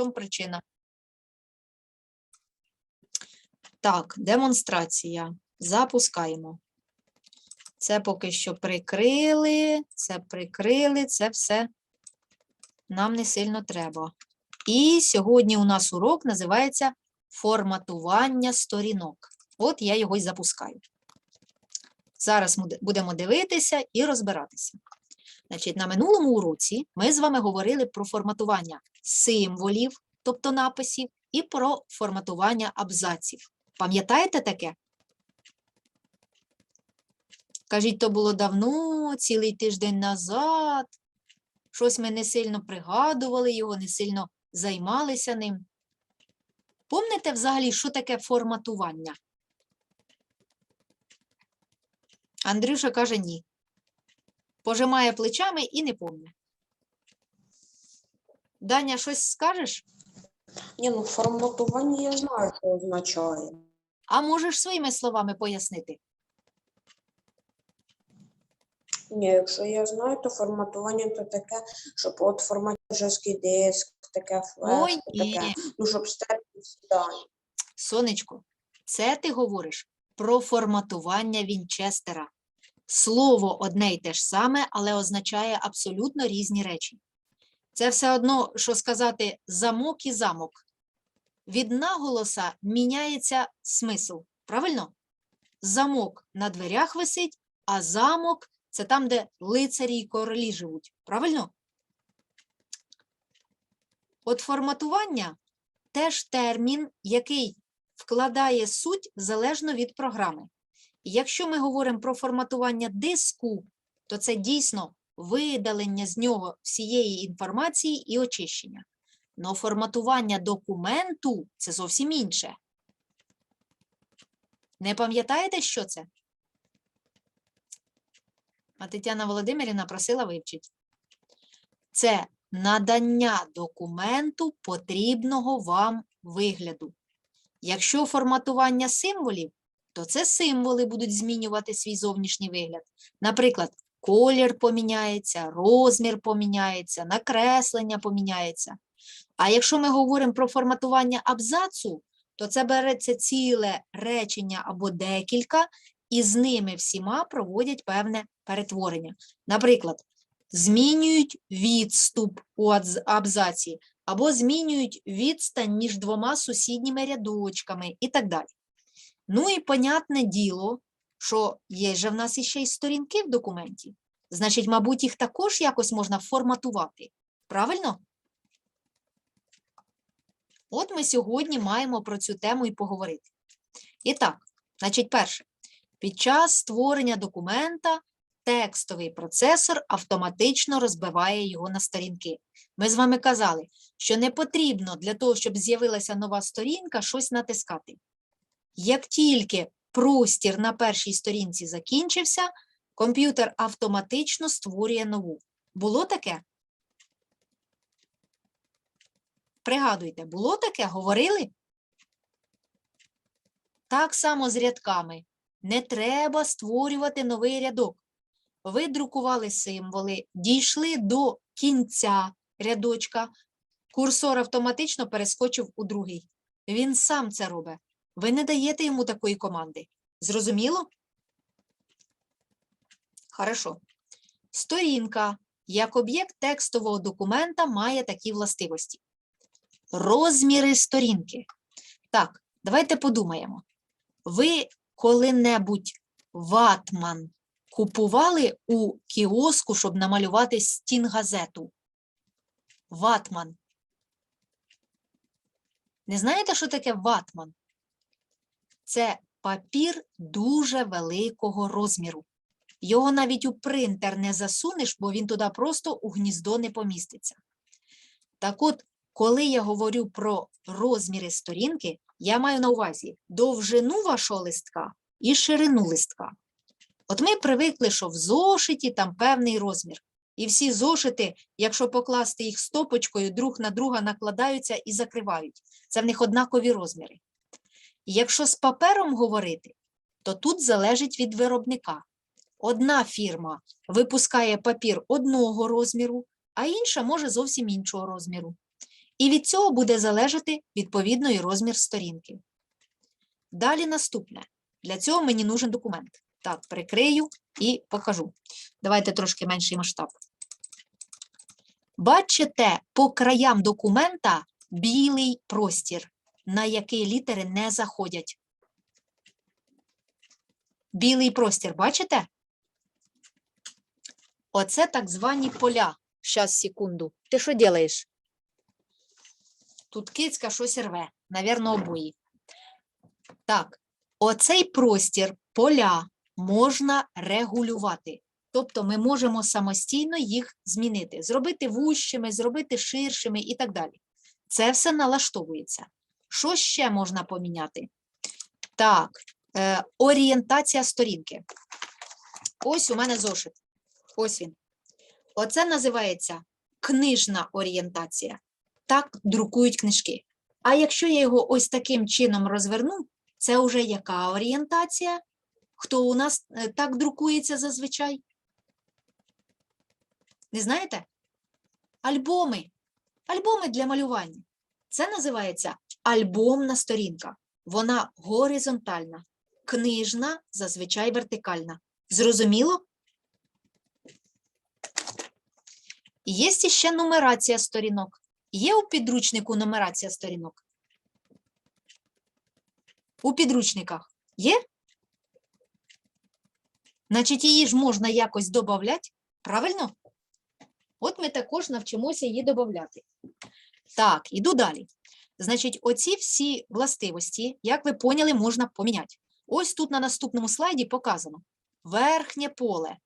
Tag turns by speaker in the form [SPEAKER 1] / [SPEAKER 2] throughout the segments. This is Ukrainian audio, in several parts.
[SPEAKER 1] чому причина? Так, демонстрація. Запускаємо. Це поки що прикрили, це прикрили, це все нам не сильно треба. І сьогодні у нас урок називається форматування сторінок. От я його й запускаю. Зараз будемо дивитися і розбиратися. Значить, на минулому уроці ми з вами говорили про форматування символів, тобто написів, і про форматування абзаців. Пам'ятаєте таке? Кажіть, то було давно, цілий тиждень назад. Щось ми не сильно пригадували його, не сильно займалися ним. Помните взагалі, що таке форматування? Андрюша каже ні. Пожимає плечами і не помне. Даня, щось скажеш?
[SPEAKER 2] Ні, ну форматування я знаю, що означає.
[SPEAKER 1] А можеш своїми словами пояснити?
[SPEAKER 2] Ні, якщо я знаю, то форматування то таке, щоб от форматорський диск, таке
[SPEAKER 1] Ой,
[SPEAKER 2] флеш,
[SPEAKER 1] ні.
[SPEAKER 2] таке, ну, щоб стерти всі дані.
[SPEAKER 1] Сонечко, це ти говориш про форматування Вінчестера. Слово одне й те ж саме, але означає абсолютно різні речі. Це все одно, що сказати замок і замок. Від наголоса міняється смисл. Правильно? Замок на дверях висить, а замок це там, де лицарі й королі живуть. Правильно? От форматування теж термін, який вкладає суть залежно від програми. Якщо ми говоримо про форматування диску, то це дійсно видалення з нього всієї інформації і очищення. Но форматування документу це зовсім інше. Не пам'ятаєте, що це? А Тетяна Володимирівна просила вивчити. Це надання документу потрібного вам вигляду. Якщо форматування символів, то це символи будуть змінювати свій зовнішній вигляд. Наприклад, колір поміняється, розмір поміняється, накреслення поміняється. А якщо ми говоримо про форматування абзацу, то це береться ціле речення або декілька, і з ними всіма проводять певне перетворення. Наприклад, змінюють відступ у абзаці, або змінюють відстань між двома сусідніми рядочками і так далі. Ну і понятне діло, що є же в нас іще й сторінки в документі. Значить, мабуть, їх також якось можна форматувати. Правильно? От ми сьогодні маємо про цю тему і поговорити. І так, значить, перше, під час створення документа текстовий процесор автоматично розбиває його на сторінки. Ми з вами казали, що не потрібно для того, щоб з'явилася нова сторінка, щось натискати. Як тільки простір на першій сторінці закінчився, комп'ютер автоматично створює нову. Було таке? Пригадуйте, було таке? Говорили? Так само з рядками. Не треба створювати новий рядок. Ви друкували символи, дійшли до кінця рядочка, курсор автоматично перескочив у другий. Він сам це робить. Ви не даєте йому такої команди. Зрозуміло? Хорошо. Сторінка як об'єкт текстового документа має такі властивості. Розміри сторінки. Так, давайте подумаємо. Ви коли-небудь ватман купували у кіоску, щоб намалювати стінгазету? Ватман. Не знаєте, що таке ватман? Це папір дуже великого розміру. Його навіть у принтер не засунеш, бо він туди просто у гніздо не поміститься. Так от, коли я говорю про розміри сторінки, я маю на увазі довжину вашого листка і ширину листка. От ми привикли, що в зошиті там певний розмір. І всі зошити, якщо покласти їх стопочкою, друг на друга накладаються і закривають. Це в них однакові розміри. Якщо з папером говорити, то тут залежить від виробника. Одна фірма випускає папір одного розміру, а інша може зовсім іншого розміру. І від цього буде залежати відповідно і розмір сторінки. Далі наступне. Для цього мені нужен документ. Так, прикрию і покажу. Давайте трошки менший масштаб. Бачите, по краям документа білий простір, на який літери не заходять. Білий простір, бачите? Оце так звані поля. Щас, секунду. Ти що робиш? Тут кицька щось рве, навірно, обої. Так, оцей простір, поля можна регулювати. Тобто ми можемо самостійно їх змінити, зробити вущими, зробити ширшими і так далі. Це все налаштовується. Що ще можна поміняти? Так, е, орієнтація сторінки. Ось у мене зошит. Ось він. Оце називається книжна орієнтація. Так друкують книжки. А якщо я його ось таким чином розверну, це вже яка орієнтація? Хто у нас е, так друкується зазвичай? Не знаєте? Альбоми. Альбоми для малювання. Це називається альбомна сторінка. Вона горизонтальна, книжна, зазвичай вертикальна. Зрозуміло? Є ще нумерація сторінок. Є у підручнику нумерація сторінок? У підручниках є? Значить, її ж можна якось додати, правильно? От ми також навчимося її додати. Так, іду далі. Значить, оці всі властивості, як ви поняли, можна поміняти. Ось тут на наступному слайді показано верхнє поле,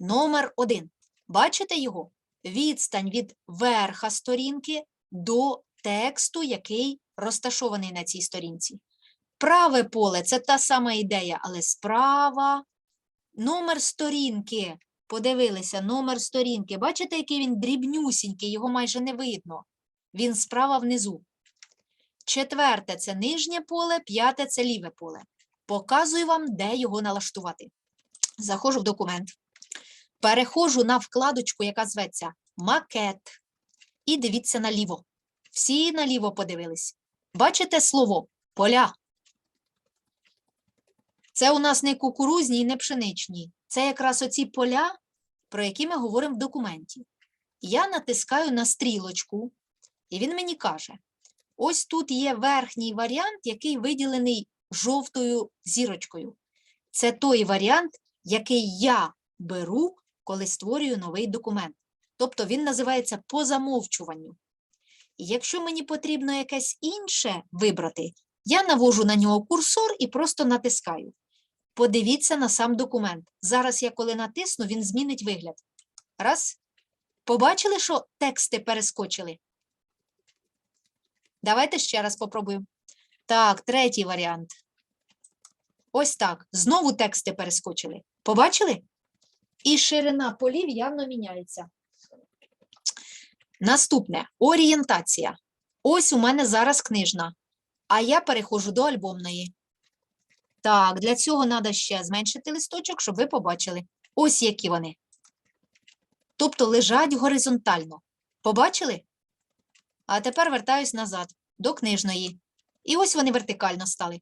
[SPEAKER 1] номер 1. Бачите його? Відстань від верха сторінки до тексту, який розташований на цій сторінці. Праве поле це та сама ідея, але справа. Номер сторінки. Подивилися, номер сторінки. Бачите, який він дрібнюсінький, його майже не видно. Він справа внизу. Четверте це нижнє поле, п'яте це ліве поле. Показую вам, де його налаштувати. Заходжу в документ. Переходжу на вкладочку, яка зветься Макет. І дивіться наліво. Всі наліво подивились. Бачите слово поля. Це у нас не кукурузні і не пшеничні. Це якраз оці поля, про які ми говоримо в документі. Я натискаю на стрілочку, і він мені каже: ось тут є верхній варіант, який виділений жовтою зірочкою. Це той варіант, який я беру, коли створюю новий документ. Тобто він називається по замовчуванню. І якщо мені потрібно якесь інше вибрати, я навожу на нього курсор і просто натискаю. Подивіться на сам документ. Зараз я коли натисну, він змінить вигляд. Раз. Побачили, що тексти перескочили? Давайте ще раз попробуємо. Так, третій варіант. Ось так. Знову тексти перескочили. Побачили? І ширина полів явно міняється. Наступне орієнтація. Ось у мене зараз книжна, а я переходжу до альбомної. Так, для цього треба ще зменшити листочок, щоб ви побачили. Ось які вони. Тобто лежать горизонтально. Побачили? А тепер вертаюсь назад до книжної. І ось вони вертикально стали.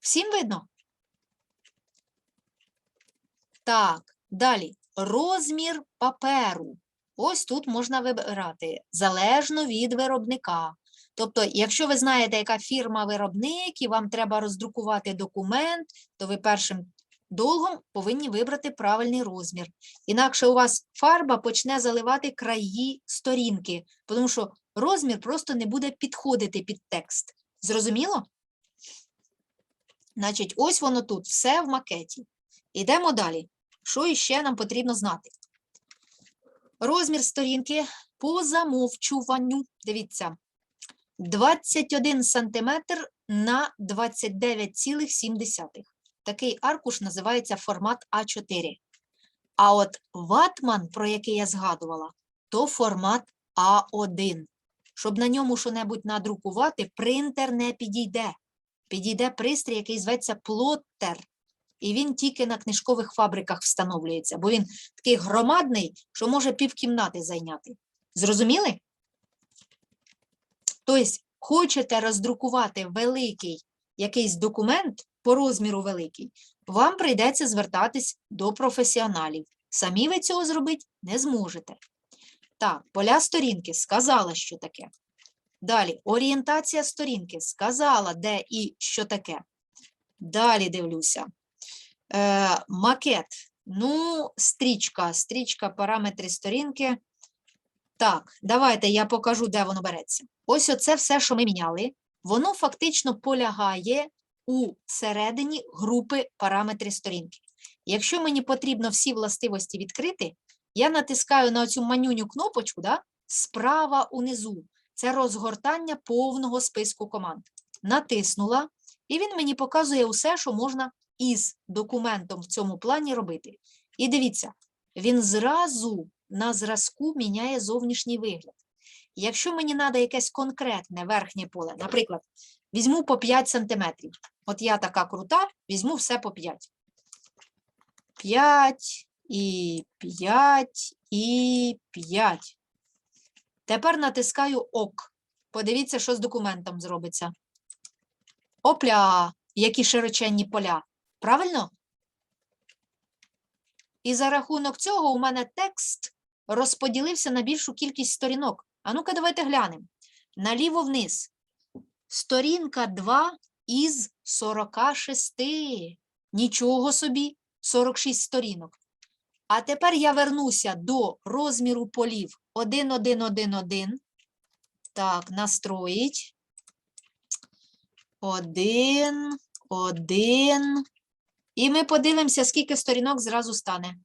[SPEAKER 1] Всім видно? Так, далі. Розмір паперу. Ось тут можна вибирати залежно від виробника. Тобто, якщо ви знаєте, яка фірма-виробник, і вам треба роздрукувати документ, то ви першим долгом повинні вибрати правильний розмір. Інакше у вас фарба почне заливати краї сторінки, тому що розмір просто не буде підходити під текст. Зрозуміло? Значить, ось воно тут, все в макеті. Йдемо далі. Що іще нам потрібно знати? Розмір сторінки по замовчуванню. Дивіться, 21 сантиметр на 29,7. Такий аркуш називається формат А4. А от ватман, про який я згадувала, то формат А1. Щоб на ньому що-небудь надрукувати, принтер не підійде. Підійде пристрій, який зветься плоттер. І він тільки на книжкових фабриках встановлюється, бо він такий громадний, що може півкімнати зайняти. Зрозуміли? Тобто, хочете роздрукувати великий якийсь документ по розміру великий, вам прийдеться звертатись до професіоналів. Самі ви цього зробити не зможете. Так, поля сторінки сказала, що таке. Далі, орієнтація сторінки сказала, де і що таке. Далі дивлюся. Е, макет. Ну, стрічка, стрічка, параметри сторінки. Так, давайте я покажу, де воно береться. Ось оце все, що ми міняли, воно фактично полягає у середині групи параметри сторінки. Якщо мені потрібно всі властивості відкрити, я натискаю на цю манюню кнопочку да, справа унизу. Це розгортання повного списку команд. Натиснула, і він мені показує усе, що можна із документом в цьому плані робити. І дивіться, він зразу на зразку міняє зовнішній вигляд. Якщо мені треба якесь конкретне верхнє поле, наприклад, візьму по 5 см. От я така крута, візьму все по 5. 5 і 5 і 5. Тепер натискаю ОК. Подивіться, що з документом зробиться. Опля, які широченні поля. Правильно? І за рахунок цього у мене текст розподілився на більшу кількість сторінок. А ну-ка, давайте глянемо. Наліво вниз. Сторінка 2 із 46. Нічого собі, 46 сторінок. А тепер я вернуся до розміру полів 1, 1, 1, 1. Так, настроїть. 1, 1. І ми подивимося, скільки сторінок зразу стане.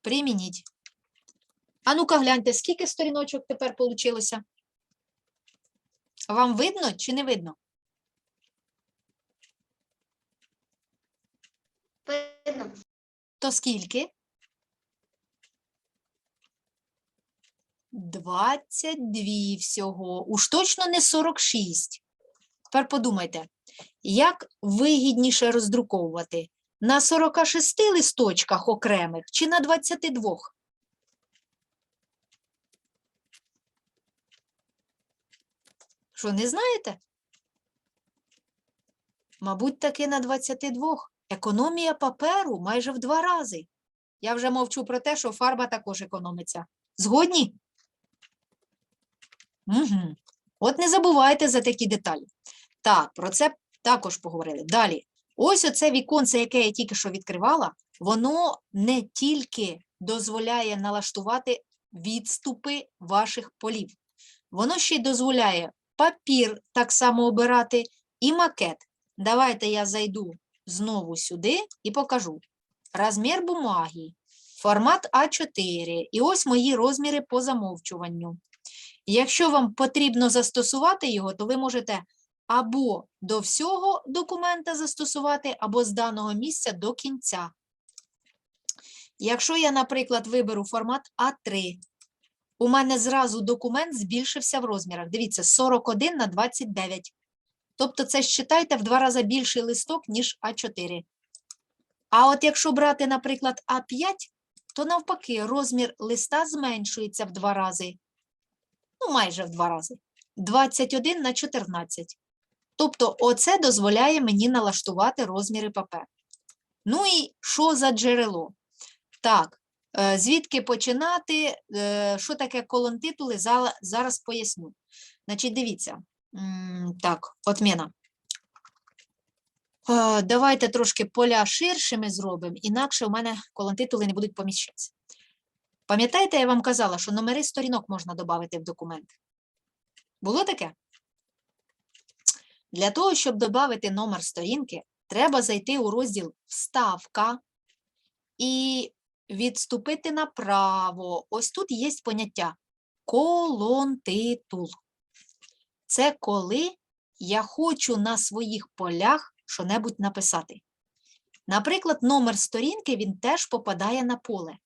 [SPEAKER 1] Примініть. А ну-ка гляньте, скільки сторіночок тепер получилося? Вам видно чи не видно?
[SPEAKER 3] Видно.
[SPEAKER 1] То скільки? 22 всього. Уж точно не 46. Тепер подумайте, як вигідніше роздруковувати? На 46 листочках окремих чи на 22? Що, не знаєте? Мабуть, таки на 22. Економія паперу майже в два рази. Я вже мовчу про те, що фарба також економиться. Згодні? Угу. От не забувайте за такі деталі. Так, про це також поговорили. Далі. Ось оце віконце, яке я тільки що відкривала, воно не тільки дозволяє налаштувати відступи ваших полів. Воно ще й дозволяє папір так само обирати і макет. Давайте я зайду знову сюди і покажу. Розмір бумаги, формат А4. І ось мої розміри по замовчуванню. Якщо вам потрібно застосувати його, то ви можете або до всього документа застосувати, або з даного місця до кінця. Якщо я, наприклад, виберу формат А3, у мене зразу документ збільшився в розмірах. Дивіться, 41 на 29. Тобто це считайте в два рази більший листок, ніж А4. А от якщо брати, наприклад, А5, то навпаки, розмір листа зменшується в два рази. Ну, майже в два рази. 21 на 14. Тобто, оце дозволяє мені налаштувати розміри паперу. Ну і що за джерело? Так, е, звідки починати? Е, Що таке колон-титули? Зараз поясню. Значить, дивіться. Так, отміна. Е, Давайте трошки поля ширшими зробимо, інакше у мене колон-титули не будуть поміщатися. Пам'ятаєте, я вам казала, що номери сторінок можна додати в документ? Було таке? Для того, щоб додати номер сторінки, треба зайти у розділ Вставка і відступити направо. Ось тут є поняття колон-титул. Це коли я хочу на своїх полях що-небудь написати. Наприклад, номер сторінки він теж попадає на поле.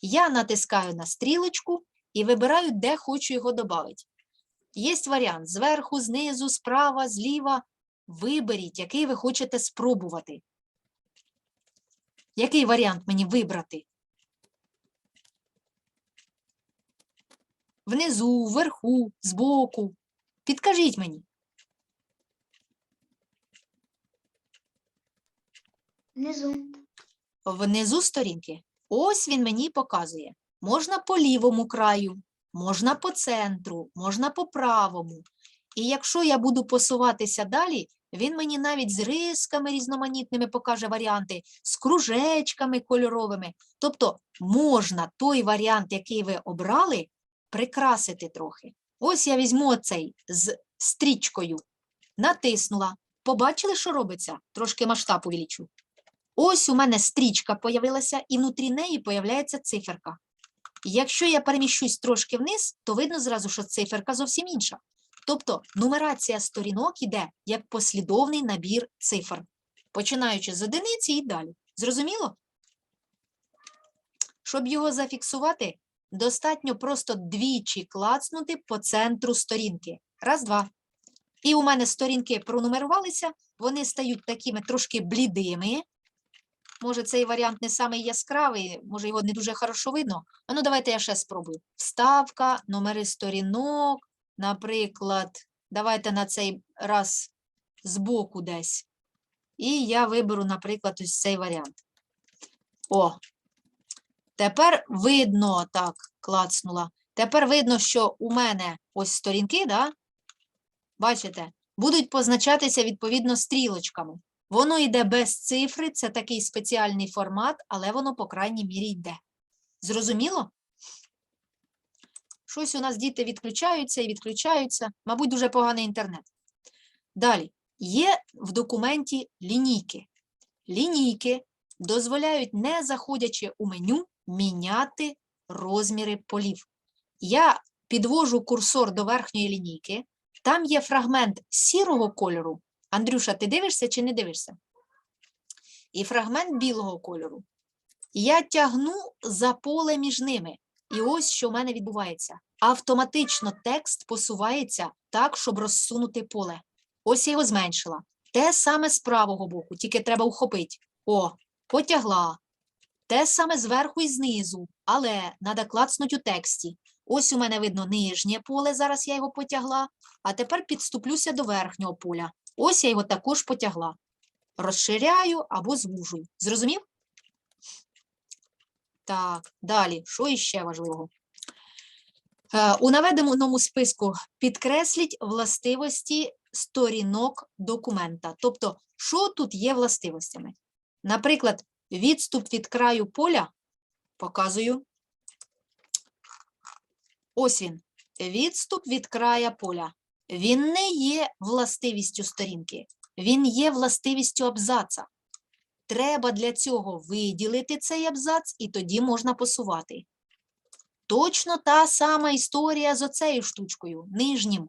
[SPEAKER 1] Я натискаю на стрілочку і вибираю, де хочу його додати. Є варіант зверху, знизу, справа, зліва. Виберіть, який ви хочете спробувати. Який варіант мені вибрати? Внизу, вверху, збоку. Підкажіть мені.
[SPEAKER 3] Внизу.
[SPEAKER 1] Внизу сторінки. Ось він мені показує. Можна по лівому краю, можна по центру, можна по правому. І якщо я буду посуватися далі, він мені навіть з рисками різноманітними покаже варіанти, з кружечками кольоровими. Тобто можна той варіант, який ви обрали, прикрасити трохи. Ось я візьму оцей з стрічкою, натиснула. Побачили, що робиться? Трошки масштаб увеличу. Ось у мене стрічка появилася, і внутрі неї появляється циферка. Якщо я переміщусь трошки вниз, то видно зразу, що циферка зовсім інша. Тобто нумерація сторінок іде як послідовний набір цифр, починаючи з одиниці і далі. Зрозуміло? Щоб його зафіксувати, достатньо просто двічі клацнути по центру сторінки. Раз, два. І у мене сторінки пронумерувалися, вони стають такими трошки блідими. Може, цей варіант не самий яскравий, може його не дуже хорошо видно. А ну, давайте я ще спробую. Вставка, номери сторінок, наприклад, давайте на цей раз збоку десь. І я виберу, наприклад, ось цей варіант. О, тепер видно, так, клацнула. Тепер видно, що у мене ось сторінки, да? бачите, будуть позначатися відповідно стрілочками. Воно йде без цифри, це такий спеціальний формат, але воно, по крайній мірі, йде. Зрозуміло? Щось у нас діти відключаються і відключаються, мабуть, дуже поганий інтернет. Далі, є в документі лінійки. Лінійки дозволяють, не заходячи у меню, міняти розміри полів. Я підвожу курсор до верхньої лінійки, там є фрагмент сірого кольору. Андрюша, ти дивишся чи не дивишся? І фрагмент білого кольору. Я тягну за поле між ними. І ось що в мене відбувається. Автоматично текст посувається так, щоб розсунути поле. Ось я його зменшила. Те саме з правого боку, тільки треба ухопити. О, потягла. Те саме зверху і знизу, але треба клацнути у тексті. Ось у мене видно нижнє поле, зараз я його потягла, а тепер підступлюся до верхнього поля. Ось я його також потягла. Розширяю або звужую. Зрозумів? Так, далі, що іще важливого? Е, У наведеному списку підкресліть властивості сторінок документа. Тобто, що тут є властивостями? Наприклад, відступ від краю поля показую. Ось він. Відступ від края поля. Він не є властивістю сторінки, він є властивістю абзаца. Треба для цього виділити цей абзац, і тоді можна посувати. Точно та сама історія з оцею штучкою, нижнім.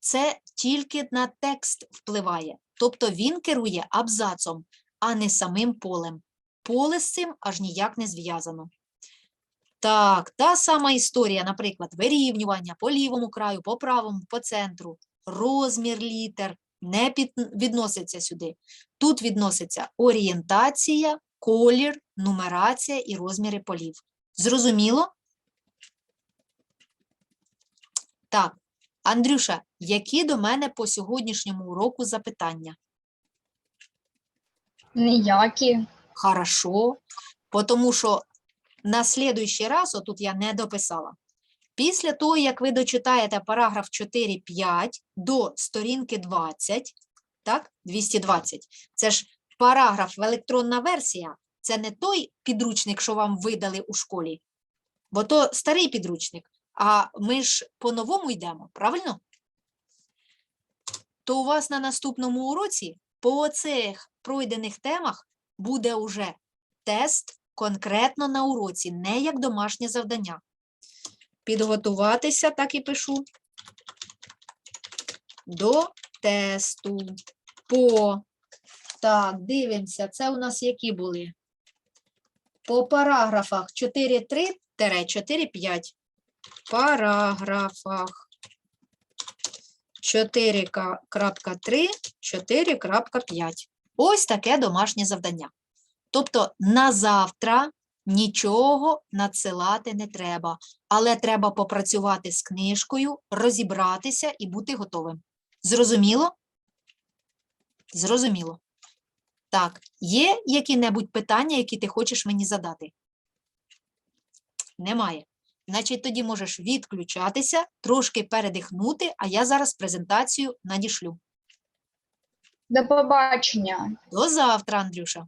[SPEAKER 1] Це тільки на текст впливає, тобто він керує абзацом, а не самим полем. Поле з цим аж ніяк не зв'язано. Так, та сама історія, наприклад, вирівнювання по лівому краю, по правому, по центру, розмір літер не під, відноситься сюди. Тут відноситься орієнтація, колір, нумерація і розміри полів. Зрозуміло? Так, Андрюша, які до мене по сьогоднішньому уроку запитання?
[SPEAKER 3] Ніякі.
[SPEAKER 1] Хорошо, тому що на слідуючий раз, отут я не дописала, після того, як ви дочитаєте параграф 4.5 до сторінки 20, так, 220, це ж параграф електронна версія, це не той підручник, що вам видали у школі, бо то старий підручник, а ми ж по-новому йдемо, правильно? То у вас на наступному уроці по цих пройдених темах буде уже тест конкретно на уроці, не як домашнє завдання. Підготуватися, так і пишу. До тесту. По. Так, дивимося, це у нас які були? По параграфах 4.3-4.5. Параграфах 4.3, 4.5. Ось таке домашнє завдання. Тобто на завтра Нічого надсилати не треба, але треба попрацювати з книжкою, розібратися і бути готовим. Зрозуміло? Зрозуміло. Так, є які-небудь питання, які ти хочеш мені задати? Немає. Значить, тоді можеш відключатися, трошки передихнути, а я зараз презентацію надішлю.
[SPEAKER 3] До побачення.
[SPEAKER 1] До завтра, Андрюша.